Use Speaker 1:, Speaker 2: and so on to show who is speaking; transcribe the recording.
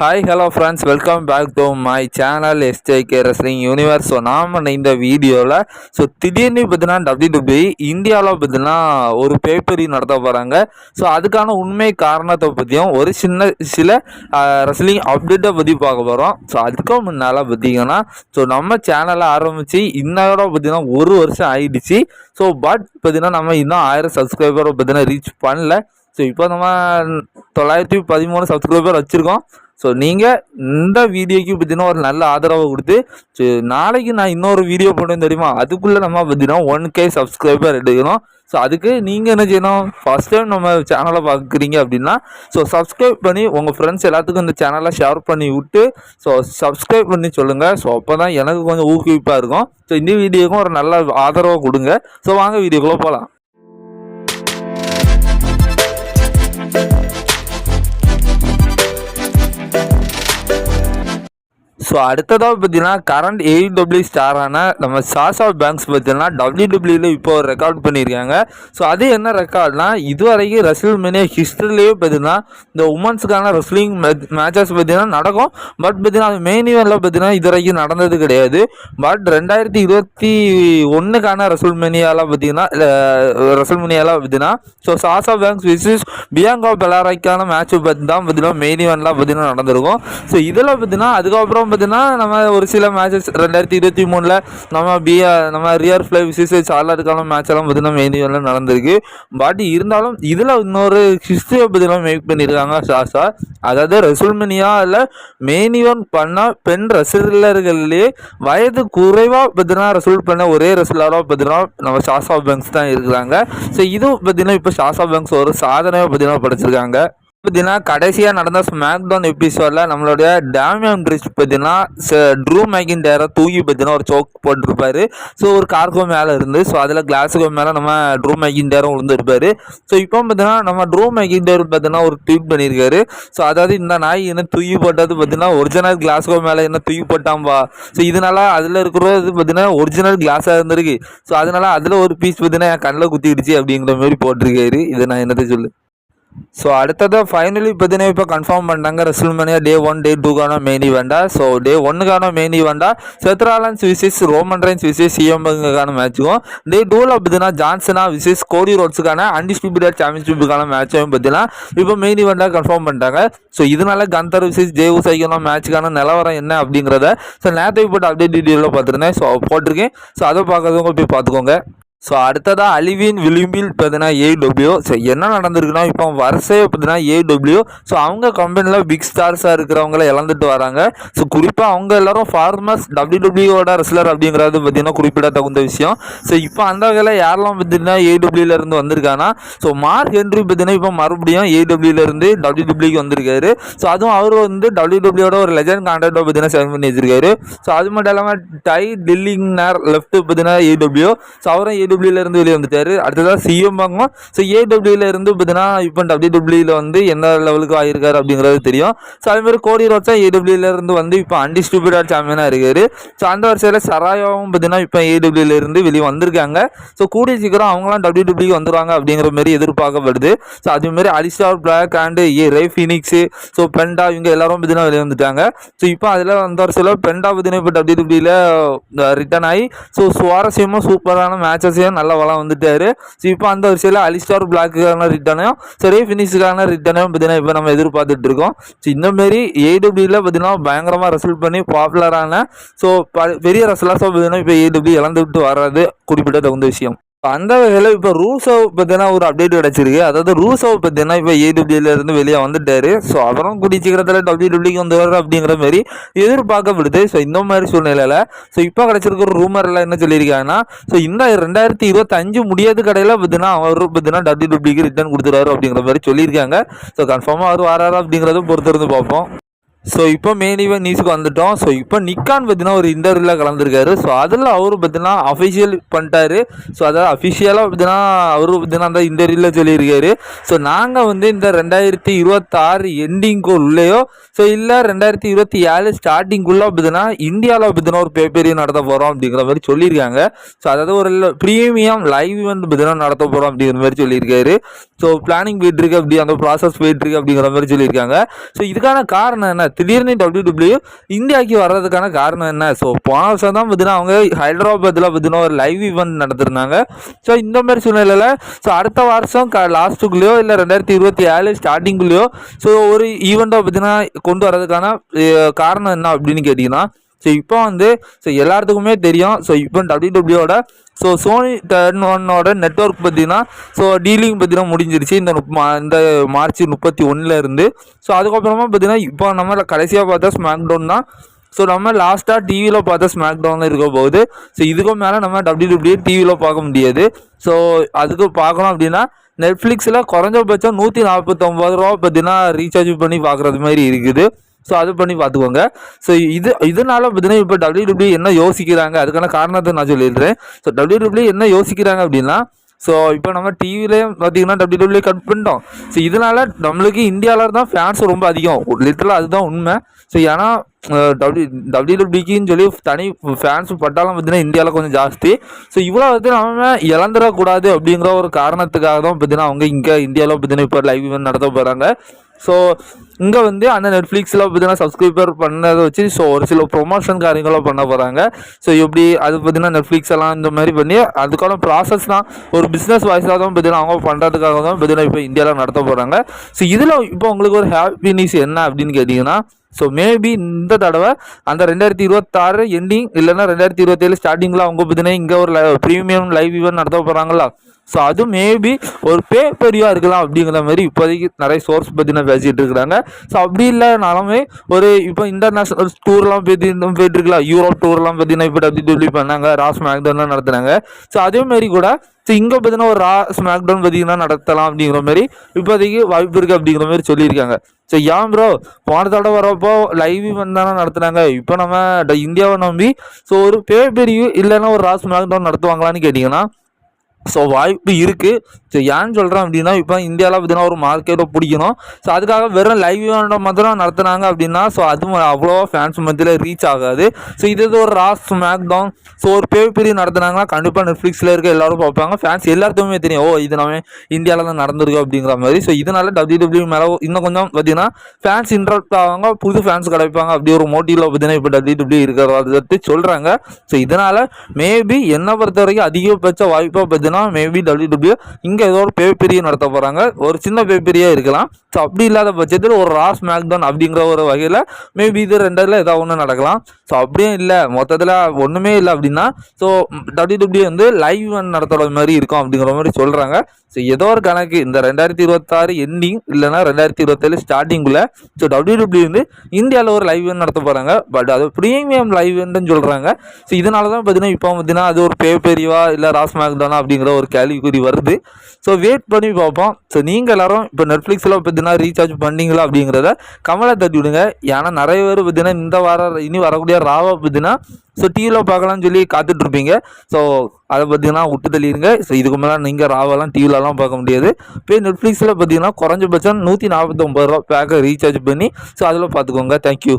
Speaker 1: Hi hello friends welcome back to my channel SJK wrestling universe so நாம் இந்த வீடியோவில் so திடீர்னு பார்த்தீங்கன்னா டபிள்யூ டபிள்யூ இந்தியாவில் பார்த்தீங்கன்னா ஒரு பேப்பரி நடத்த போகிறாங்க ஸோ அதுக்கான உண்மை காரணத்தை பற்றியும் ஒரு சின்ன சில ரெஸ்லிங் அப்டேட்டை பற்றி பார்க்க போகிறோம் ஸோ அதுக்கும் முன்னால் பார்த்தீங்கன்னா ஸோ நம்ம சேனலை ஆரம்பித்து இன்னோட பார்த்தீங்கன்னா ஒரு வருஷம் ஆயிடுச்சு. ஸோ பட் பார்த்தீங்கன்னா நம்ம இன்னும் ஆயிரம் சப்ஸ்கிரைபரை பார்த்தீங்கன்னா ரீச் பண்ணல. ஸோ இப்போ நம்ம தொள்ளாயிரத்தி பதிமூணு சப்ஸ்கிரைபர் வச்சுருக்கோம். ஸோ நீங்கள் இந்த வீடியோக்கு பார்த்தீங்கன்னா ஒரு நல்ல ஆதரவை கொடுத்து ஸோ நாளைக்கு நான் இன்னொரு வீடியோ போட்டேன் தெரியுமா? அதுக்குள்ளே நம்ம பார்த்தீங்கன்னா ஒன் கே சப்ஸ்கிரைபர் எடுக்கணும். ஸோ அதுக்கு நீங்கள் என்ன செய்யணும்? ஃபஸ்ட் டைம் நம்ம சேனலை பார்க்குறீங்க அப்படின்னா ஸோ சப்ஸ்கிரைப் பண்ணி உங்கள் ஃப்ரெண்ட்ஸ் எல்லாத்துக்கும் இந்த சேனலை ஷேர் பண்ணி விட்டு ஸோ சப்ஸ்கிரைப் பண்ணி சொல்லுங்கள் ஸோ அப்போ தான் எனக்கு கொஞ்சம் ஊக்குவிப்பாக இருக்கும். ஸோ இந்த வீடியோக்கும் ஒரு நல்ல ஆதரவை கொடுங்க. ஸோ வாங்க வீடியோக்குள்ளே போகலாம் ஸோ அடுத்ததாக பார்த்தீங்கன்னா கரண்ட் ஏடபிள்யூ ஸ்டாரான நம்ம சாஸ் ஆஃப் பேங்க்ஸ் பார்த்தீங்கன்னா டபிள்யூடபிள்யூவில் இப்போ ஒரு ரெக்கார்ட் பண்ணியிருக்காங்க. ஸோ அது என்ன ரெக்கார்ட்னா இதுவரைக்கும் ரெஸ்லிங் மேனியா ஹிஸ்ட்ரிலேயே பார்த்தீங்கன்னா இந்த உமன்ஸுக்கான ரெஸ்லிங் மேட்சஸ் பார்த்தீங்கன்னா நடக்கும். பட் பார்த்தீங்கன்னா அது மெயின் ஈவெண்ட்டில் பார்த்தீங்கன்னா இது வரைக்கும் நடந்தது கிடையாது. பட் ரெண்டாயிரத்தி இருபத்தி ஒன்றுக்கான ரெசல் மேனியாவில் பார்த்தீங்கன்னா ரெசல் மேனியாவில் பார்த்தீங்கன்னா so Sasha of Banks versus Bianca பெலாரைக்கான match பார்த்து தான் பார்த்தீங்கன்னா மெயின் ஈவெண்ட்லாம் பார்த்தீங்கன்னா நடந்திருக்கும். ஸோ இதில் பார்த்தீங்கன்னா அதுக்கப்புறம் பார்த்தீங்கன்னா நம்ம ஒரு சில மேட்சஸ் ரெண்டாயிரத்தி இருபத்தி மூணில் நம்ம பி நம்ம ரியர் ஃப்ளை விசிஸ் சார்லாட்டுக்கான மேட்ச் எல்லாம் பார்த்தீங்கன்னா மெயின் ஈவெண்ட்டில் நடந்திருக்கு. பட் இருந்தாலும் இதில் இன்னொரு ஹிஸ்ட்ரியை பார்த்தீங்கன்னா மேக் பண்ணியிருக்காங்க ஷாஷா அதாவது ரெசுல்மெனியா இல்லை மெயின் ஈவெண்ட் பண்ண பெண் ரசிகர்கள்லேயே வயது குறைவாக பார்த்தீங்கன்னா ரெசல்ட் பண்ண ஒரே ரெசலராக பார்த்தீங்கன்னா நம்ம ஷாஷா பேங்க்ஸ் தான் இருக்கிறாங்க. ஸோ இதுவும் பார்த்தீங்கன்னா இப்போ ஷாஷா பேங்க்ஸ் ஒரு சாதனையாக பார்த்தீங்கன்னா படைச்சிருக்காங்க. பார்த்தீங்கன்னா கடைசியாக நடந்த ஸ்மாக் டவுன் எபிசோடில் நம்மளுடைய டேமியன் பிரிட்ஜ் பார்த்தீங்கன்னா ட்ரூ மேக்கின் டேரை தூக்கி பார்த்தீங்கன்னா ஒரு சோக் போட்டிருப்பாரு. ஸோ ஒரு கார்கோ மேலே இருந்து ஸோ அதில் கிளாஸுக்கு மேலே நம்ம ட்ரூ மேக்கின் டேரும் விழுந்திருப்பாரு. ஸோ இப்போ பார்த்தீங்கன்னா நம்ம ட்ரூ மேக்கின் டேர் பார்த்தீங்கன்னா ஒரு ட்வீட் பண்ணியிருக்காரு ஸோ அதாவது இந்த நாய் என்ன தூக்கி போட்டது பார்த்தீங்கன்னா ஒரிஜினல் கிளாஸுக்கு மேலே என்ன தூக்கி போட்டாம்பா ஸோ இதனால அதில் இருக்கிறது பார்த்தீங்கன்னா ஒரிஜினல் கிளாஸாக இருந்திருக்கு. ஸோ அதனால அதில் ஒரு பீஸ் பார்த்தீங்கன்னா என் கண்ணில் குத்திடுச்சு அப்படிங்கிற மாதிரி போட்டிருக்காரு. இதை நான் என்னத்தை சொல்லு ஸோ அடுத்தது ஃபைனலி பார்த்தீங்கன்னா இப்போ கன்ஃபார்ம் பண்ணிட்டாங்க ரெசல்மேனியா டே ஒன் டே டூக்கான மெயின் ஈவெண்டா ஸோ டே ஒன்னுக்கான main ஈவெண்டா Seth Rollins versus Roman Reigns versus சிஎம்கான மேட்சுக்கும் டே டூவில் பார்த்தீங்கன்னா ஜான்சனா விசிஸ் கோடி ரோட்ஸுக்கான அன்டிஸ்பியூட்டட் சாம்பியன்ஷிப்புக்கான மேட்சும் பார்த்தீங்கன்னா இப்போ மெயின் ஈவெண்ட்டாக கன்ஃபார்ம் பண்ணிட்டாங்க. ஸோ இதனால கந்தர் விசிஸ் தேவு சைக்கணும் மேட்சுக்கான நிலவரம் என்ன அப்படிங்கிறத ஸோ நேற்று போட்டு அப்டேட் டீட்டெயிலில் பார்த்துருந்தேன். ஸோ போட்டிருக்கேன். ஸோ அதை பார்க்கறவங்க போய் பார்த்துக்கோங்க. ஸோ அடுத்ததாக அழிவின் விளிம்பில் பார்த்தீங்கன்னா ஏடபிள்யூ ஸோ என்ன நடந்திருக்குன்னா இப்போ வரிசையை பார்த்தீங்கன்னா ஏடபிள்யூ ஸோ அவங்க கம்பெனியில் பிக் ஸ்டார்ஸாக இருக்கிறவங்கள இழந்துட்டு வராங்க. ஸோ குறிப்பாக அவங்க எல்லாரும் ஃபார்மர்ஸ் டபிள்யூடபிள்யூட ரெஸ்லர் அப்படிங்கிறது பார்த்தீங்கன்னா குறிப்பிட தகுந்த விஷயம். ஸோ இப்போ அந்த வகையில் யாரெல்லாம் பார்த்தீங்கன்னா ஏடபிள்யூலேருந்து வந்திருக்காங்கன்னா ஸோ மார்க் ஹென்ரி பார்த்தீங்கன்னா இப்போ மறுபடியும் ஏடபிள்யூலேருந்து டபிள்யூடபிள்யூக்கு வந்திருக்காரு. ஸோ அதுவும் அவர் வந்து டபிள்யூடபிள்யூட ஒரு லெஜண்ட் கான்ட்ராக்டை பார்த்தீங்கன்னா சைன் பண்ணி வச்சிருக்காரு ஸோ அது மட்டும் இல்லாமல் டை டில்லிங்னர் லெஃப்ட் பார்த்தீங்கன்னா ஏடபிள்யூ ஸோ அவரும் ஏடபிள்யூல இருந்து வெளியே வந்துட்டாரு. அடுத்ததாக சிஎம் பாங்கும் ஸோ ஏடபிள்யூல இருந்து பார்த்தீங்கன்னா இப்போ டபிள்யூடபிள்யூல வந்து எந்த லெவலுக்கு ஆயிருக்காரு அப்படிங்கிறது தெரியும். ஸோ அதே மாதிரி கோடி ரோட்ஸா ஏடபிள்யூல இருந்து வந்து இப்போ அன்டிஸ்ட்ரிபியூட்டட் சாம்பியனாக இருக்காரு. ஸோ அந்த வருஷத்தில் சராயாவும் பார்த்தீங்கன்னா இப்போ ஏடபிள்யூல இருந்து வெளியே வந்திருக்காங்க. ஸோ கூடிய சீக்கிரம் அவங்களாம் டபிள்யூடபிள்யூ வந்துருவாங்க அப்படிங்கிற மாதிரி எதிர்பார்க்கப்படுது. ஸோ அதே மாதிரி அலிஸ்டார் பிளாக் அண்டு ஏ ரை ஃபினிக்ஸு ஸோ பெண்டா இவங்க எல்லாரும் பார்த்தீங்கன்னா வெளியே வந்துட்டாங்க. ஸோ இப்போ அதில் அந்த வருஷத்தில் பெண்டா பார்த்தீங்கன்னா இப்போ டபிள்யூடபிள்யூல ரிட்டர்ன் ஆகி ஸோ சுவாரஸ்யமாக சூப்பரான மேட்சஸ் மேட்சஸையும் நல்ல வளம் வந்துட்டாரு. ஸோ இப்போ அந்த வரிசையில் அலிஸ்டார் பிளாக்குக்கான ரிட்டனையும் சரி ஃபினிஷுக்கான ரிட்டனையும் பார்த்தீங்கன்னா இப்போ நம்ம எதிர்பார்த்துட்டு இருக்கோம். ஸோ இந்தமாரி ஏடபிள்யூவில் பார்த்தீங்கன்னா பயங்கரமாக ரெசல்ட் பண்ணி பாப்புலரான ஸோ பெரிய ரெசலர்ஸாக பார்த்தீங்கன்னா இப்போ ஏடபிள்யூ இழந்து விட்டு வர்றது குறிப்பிட்ட தகுந்த விஷயம். அந்த வகையில் இப்போ ரூசவ் பற்றினா ஒரு அப்டேட் கிடச்சிருக்கு. அதாவது ரூசவ் பார்த்தீங்கன்னா இப்போ ஏடபிள்யூலேருந்து வெளியே வந்துட்டாரு. ஸோ அப்புறம் கூடிய சீக்கிரத்தில் டபிள்யூடபிள்யூக்கு வந்து அப்படிங்கிற மாதிரி எதிர்பார்க்கப்படுது. ஸோ இந்த மாதிரி சூழ்நிலையில் ஸோ இப்போ கிடச்சிருக்கிற ரூமரில் என்ன சொல்லியிருக்காங்கன்னா ஸோ இந்த ரெண்டாயிரத்தி இருபத்தஞ்சு முடியாத கடையில் பார்த்தீங்கன்னா அவர் பார்த்தீங்கன்னா டபிள்யூடபிள்யூக்கு ரிட்டர்ன் கொடுத்துருவாரு அப்படிங்கிற மாதிரி சொல்லியிருக்காங்க. ஸோ கன்ஃபார்மாக அவர் வராரா அப்படிங்கிறத பொறுத்திருந்து பார்ப்போம். ஸோ இப்போ மெயின் ஈவெண்ட் நியூஸுக்கு வந்துட்டோம். ஸோ இப்போ நிக்கான் பார்த்தீங்கன்னா ஒரு இன்டர்வியூவில் கலந்துருக்காரு. ஸோ அதில் அவர் பார்த்தீங்கன்னா அஃபிஷியல் பண்ணிட்டாரு. ஸோ அதாவது அஃபிஷியலாக பார்த்தீங்கன்னா அவர் பார்த்தீங்கன்னா அந்த இன்டர்வியூவில் சொல்லியிருக்காரு. ஸோ நாங்கள் வந்து இந்த ரெண்டாயிரத்தி இருபத்தாறு எண்டிங்குள்ளேயோ ஸோ இல்லை ரெண்டாயிரத்தி இருபத்தி ஏழு ஸ்டார்டிங்குள்ளே பார்த்தீங்கன்னா இந்தியாவில் பார்த்தீங்கன்னா ஒரு பேப்பரிய நடத்த போகிறோம் அப்படிங்கிற மாதிரி சொல்லியிருக்காங்க. ஸோ அதாவது ஒரு ப்ரீமியம் லைவ் ஈவெண்ட் பார்த்தீங்கன்னா நடத்த போகிறோம் அப்படிங்கிற மாதிரி சொல்லியிருக்காரு. ஸோ பிளானிங் போயிட்டுருக்கு அப்படி அந்த ப்ராசஸ் போயிட்டுருக்கு அப்படிங்கிற மாதிரி சொல்லியிருக்காங்க. ஸோ இதுக்கான காரணம் என்ன திடீர்னு டபிள்யூ டபிள்யூ இந்தியாவுக்கு வர்றதுக்கான காரணம் என்ன? ஸோ போன வருஷம் தான் பார்த்தீங்கன்னா அவங்க ஹைதராபாத்தில் பார்த்தீங்கன்னா ஒரு லைவ் ஈவெண்ட் நடத்திருந்தாங்க. ஸோ இந்த மாதிரி சூழ்நிலையில் ஸோ அடுத்த வருஷம் க லாஸ்ட்டுக்குள்ளேயோ இல்லை ரெண்டாயிரத்தி இருபத்தி ஏழு ஸ்டார்டிங்குள்ளேயோ ஸோ ஒரு ஈவெண்ட்டை பார்த்தீங்கன்னா கொண்டு வரதுக்கான காரணம் என்ன அப்படின்னு கேட்டிங்கன்னா ஸோ இப்போ வந்து ஸோ எல்லாத்துக்குமே தெரியும். ஸோ இப்போ டபிள்யூ டபிள்யூட ஸோ சோனி டர்ன் ஒன்னோட நெட்ஒர்க் பார்த்தீங்கன்னா ஸோ டீலிங் பார்த்தீங்கன்னா முடிஞ்சிருச்சு. இந்த முப்- மா- இந்த மார்ச் முப்பத்தி ஒன்றில் இருந்து. ஸோ அதுக்கப்புறமா பார்த்தீங்கன்னா இப்போ நம்ம கடைசியாக பார்த்தா ஸ்மாக் டவுன் தான். ஸோ நம்ம லாஸ்ட்டாக டிவியில் பார்த்தா ஸ்மாக் டவுனில் இருக்க போகுது. ஸோ இதுக்கு மேலே நம்ம டபிள்யூ டபிள்யூ டிவியில் பார்க்க முடியாது. ஸோ அதுக்கு பார்க்கணும் அப்படின்னா நெட்ஃப்ளிக்ஸில் குறைஞ்சபட்சம் நூற்றி நாற்பத்தொம்பது ரூபா பார்த்தீங்கன்னா ரீசார்ஜ் பண்ணி பார்க்குறது மாதிரி இருக்குது. ஸோ அது பண்ணி பார்த்துக்கோங்க. ஸோ இது இதனால பார்த்தீங்கன்னா இப்போ டபிள்யூடபிள்யூ என்ன யோசிக்கிறாங்க? அதுக்கான காரணத்தை நான் சொல்லிடுறேன். ஸோ டபிள்யூடபிள்யூ என்ன யோசிக்கிறாங்க அப்படின்னா ஸோ இப்போ நம்ம டிவிலே பார்த்தீங்கன்னா டபிள்யூ டபிள்யூ கட் பண்ணிட்டோம். ஸோ இதனால் நம்மளுக்கு இந்தியாவில் தான் ஃபேன்ஸ் ரொம்ப அதிகம். லிட்டலாக அதுதான் உண்மை. ஸோ ஏன்னா டபிள்யூ டபிள்யூடபிள்யூக்கின்னு சொல்லி தனி ஃபேன்ஸ் பட்டாலும் பார்த்தீங்கன்னா இந்தியாவில் கொஞ்சம் ஜாஸ்தி. ஸோ இவ்வளோ வந்து நம்ம இழந்துடக்கூடாது அப்படிங்கிற ஒரு காரணத்துக்காக தான் பார்த்தீங்கன்னா அவங்க இங்கே இந்தியாவில் பார்த்தீங்கன்னா இப்போ லைவ் இவெண்ட் நடத்த போகிறாங்க ஸோ இங்கே வந்து அந்த நெட்ஃப்ளிக்ஸில் பார்த்தீங்கன்னா சப்ஸ்கிரைபர் பண்ணதை வச்சு ஸோ ஒரு சில ப்ரொமோஷன் காரியங்களும் பண்ண போகிறாங்க ஸோ எப்படி அது பார்த்தீங்கன்னா நெட்ஃப்ளிக்ஸ் எல்லாம் இந்த மாதிரி பண்ணி அதுக்கான ப்ராசஸ் தான் ஒரு பிஸ்னஸ் வாய்ஸாக தான் பார்த்தீங்கன்னா அவங்க பண்ணுறதுக்காக தான் பார்த்தீங்கன்னா இப்போ இந்தியாவில் நடத்த போகிறாங்க ஸோ இதில் இப்போ உங்களுக்கு ஒரு ஹாப்பி நியூஸ் என்ன அப்படின்னு கேட்டிங்கன்னா ஸோ மேபி இந்த தடவை அந்த ரெண்டாயிரத்தி இருபத்தாறு எண்டிங் இல்லைன்னா ரெண்டாயிரத்தி இருபத்தேழு ஸ்டார்டிங்கில் அவங்க பார்த்தீங்கன்னா இங்கே ஒரு ப்ரீமியம் லைவ் ஈவெண்ட் நடத்த போகிறாங்களா ஸோ அது மேபி ஒரு பேப்பரியாக இருக்கலாம் அப்படிங்கிற மாதிரி இப்போதைக்கு நிறைய சோர்ஸ் பற்றின பேசிகிட்டு இருக்கிறாங்க. ஸோ அப்படி இல்லைனாலுமே ஒரு இப்போ இன்டர்நேஷ்னல் டூர்லாம் பற்றி போயிட்டு இருக்கலாம் யூரோப் டூர்லாம் பார்த்தீங்கன்னா இப்போ டபிள்யூ டபிள்யூ பண்ணாங்க. ராஸ் மேக்டோன்லாம் நடத்துனாங்க. ஸோ அதே மாதிரி கூட ஸோ இங்கே பார்த்தீங்கன்னா ஒரு ரா ஸ்மாக்டவுன் பார்த்தீங்கன்னா நடத்தலாம் அப்படிங்கிற மாதிரி இப்போதைக்கு வாய்ப்பு இருக்குது அப்படிங்கிற மாதிரி சொல்லியிருக்காங்க. ஸோ ஏன் ப்ரோ போன தடவை வரப்போ லைவ் ஈவெண்ட் தானே நடத்துனாங்க. இப்போ நம்ம ட- இந்தியாவை நம்பி ஸோ ஒரு பேப்பரியும் இல்லைன்னா ஒரு ராஸ் மேக்டவுன் நடத்துவாங்களான்னு கேட்டிங்கன்னா ஸோ வாய்ப்பு இருக்குது ஸோ ஏன்னு சொல்கிறேன் அப்படின்னா இப்போ இந்தியாவில் பார்த்தீங்கன்னா ஒரு மார்க்கெட்டை பிடிக்கணும். ஸோ அதுக்காக வெறும் லைவ் ஈவெண்ட்டை மாத்திரம் நடத்துனாங்க அப்படின்னா ஸோ அது அவ்வளோவா ஃபேன்ஸ் மத்தியில் ரீச் ஆகாது. ஸோ இது ஒரு ராஸ் ஸ்மாக் டவுன் ஸோ ஒரு பே நடத்துனாங்கன்னா கண்டிப்பாக நெட்ஃப்ளிக்ஸில் இருக்க எல்லோரும் பார்ப்பாங்க. ஃபேன்ஸ் எல்லாத்துக்குமே தெரியும். ஓ இது நம்ம இந்தியாவில் தான் நடந்திருக்கு அப்படிங்கிற மாதிரி. ஸோ இதனால டபிள்யூ டபிள்யூ மேலே இன்னும் கொஞ்சம் பார்த்தீங்கன்னா ஃபேன்ஸ் இன்ட்ரெஸ்ட் ஆவாங்க. புது ஃபேன்ஸ் கிடைப்பாங்க. அப்படி ஒரு மோட்டிவில் பார்த்தீங்கன்னா இப்போ டபிள்யூ டபிள்யூ இருக்கிறத சொல்கிறாங்க ஸோ இதனால் மேபி என்னை பொறுத்த வரைக்கும் அதிகபட்ச வாய்ப்பாக பார்த்தீங்கன்னா மேபி டபிள்யூ டபிள்யூ இங்கே ஏதோ ஒரு பே பெரிய நடத்த போகிறாங்க ஒரு சின்ன பே இருக்கலாம். ஸோ அப்படி இல்லாத பட்சத்தில் ஒரு ராஸ் மேக்டவுன் அப்படிங்கிற ஒரு வகையில் மேபி இது ரெண்டில் ஏதாவது ஒன்று நடக்கலாம். ஸோ அப்படியும் இல்லை. மொத்தத்தில் ஒன்றுமே இல்லை அப்படின்னா ஸோ டபிள்யூ டபிள்யூ வந்து லைவ் நடத்துகிற மாதிரி இருக்கும் அப்படிங்கிற மாதிரி சொல்கிறாங்க ஸோ ஏதோ ஒரு கணக்கு. இந்த ரெண்டாயிரத்தி இருபத்தாறு எண்டிங் இல்லைன்னா ரெண்டாயிரத்தி இருபத்தேழு ஸ்டார்டிங்குள்ள ஸோ டபிள்யூ டபிள்யூ வந்து இந்தியாவில் ஒரு லைவ் நடத்த போகிறாங்க பட் அது ப்ரீமியம் லைவ் சொல்கிறாங்க ஸோ இதனால தான் பார்த்தீங்கன்னா இப்போ பார்த்தீங்கன்னா அது ஒரு பே பெரியவா இல்லை ராஸ் மேக்டானா அப்படிங்கிற ஒரு கேள்விக்குறி வருது. ஸோ வெயிட் பண்ணி பார்ப்போம். ஸோ நீங்கள் எல்லாரும் இப்போ நெட்ஃப்ளிக்ஸில் பார்த்தீங்கன்னா ரீசார்ஜ் பண்ணீங்களா அப்படிங்கிறத கமலை தட்டி விடுங்க. ஏன்னா நிறைய பேர் பார்த்தீங்கன்னா இந்த வாரம் இனி வரக்கூடிய ராவா பார்த்தீங்கன்னா ஸோ டிவியில் பார்க்கலாம்னு சொல்லி காத்துட்ருப்பீங்க ஸோ அதை பார்த்தீங்கன்னா விட்டு தள்ளிடுங்க. ஸோ இதுக்கு மேலே நீங்கள் ராவெல்லாம் டிவிலலாம் பார்க்க முடியாது. இப்போ நெட்ஃப்ளிக்ஸில் பார்த்தீங்கன்னா குறைஞ்சபட்சம் நூற்றி நாற்பத்தொம்பது ரூபா பேக்கை ரீசார்ஜ் பண்ணி ஸோ அதில் பார்த்துக்கோங்க. தேங்க்யூ